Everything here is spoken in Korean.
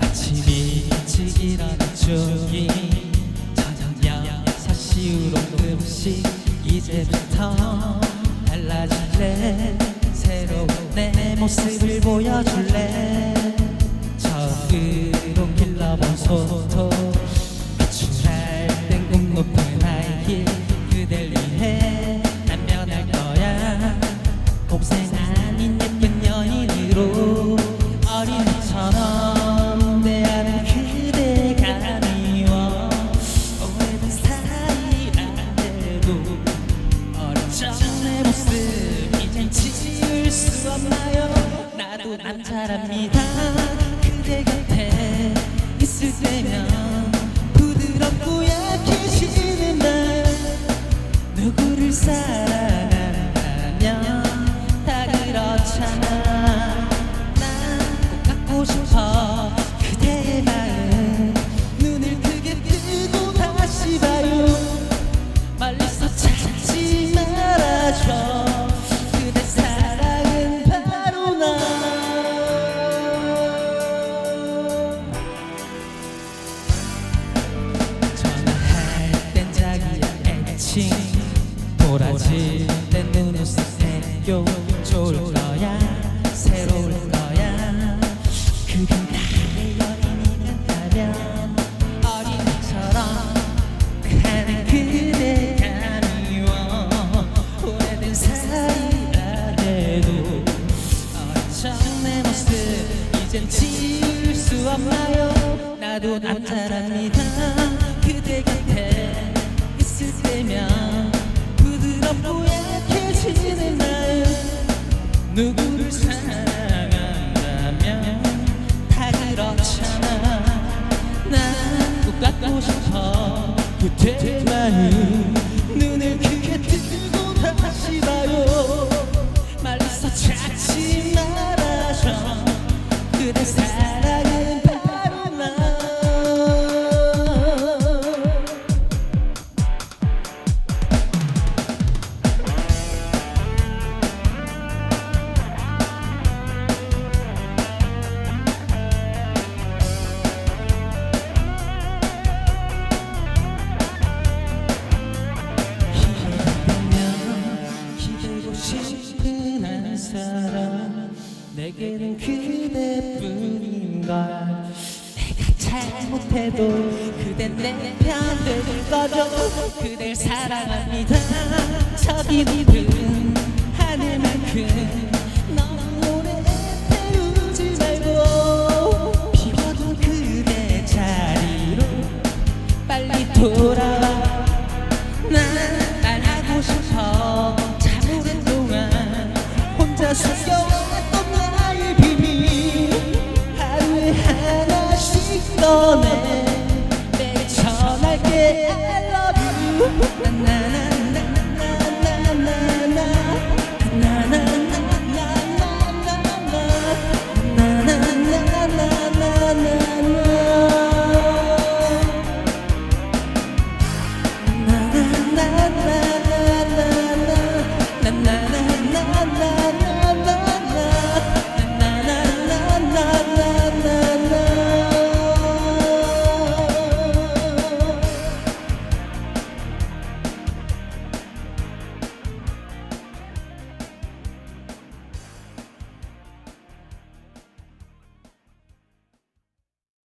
아침이 일찍 일어나 중이 저녁 6시 이후로 조금씩 이제부터 달라질래? 새로운 내 모습을 보여줄래? 처음으로 길러본 소 곱생 아닌 예쁜 연인으로 어린이처럼 대하는 그대가 미워 오래된 사이란데도 어린 적내 모습 이젠 지울 수 없나요? 나도 남자랍니다. 그대 곁에 있을 때면 돌아질 땐 눈웃음 새요 좋을 새로울 거야? 그게 나의 연인이란다면 어린이처럼 가는 그대가 미워 오래된 사이라 해도 어쩜 내 모습 이젠 지울 수 없나요? 나도 남자랍니다. 그대 곁에 있을 때면 누구를 사랑한다면 다 그렇잖아. 난꼭 갖고 싶어. 그대의 마음 내게는 그대뿐인걸. 내가 잘못해도 그댄 내편 되는 거죠 그댈 사랑합니다. 저기 높은 하늘만큼 꺼내 매일 전할게. I love you. 나나나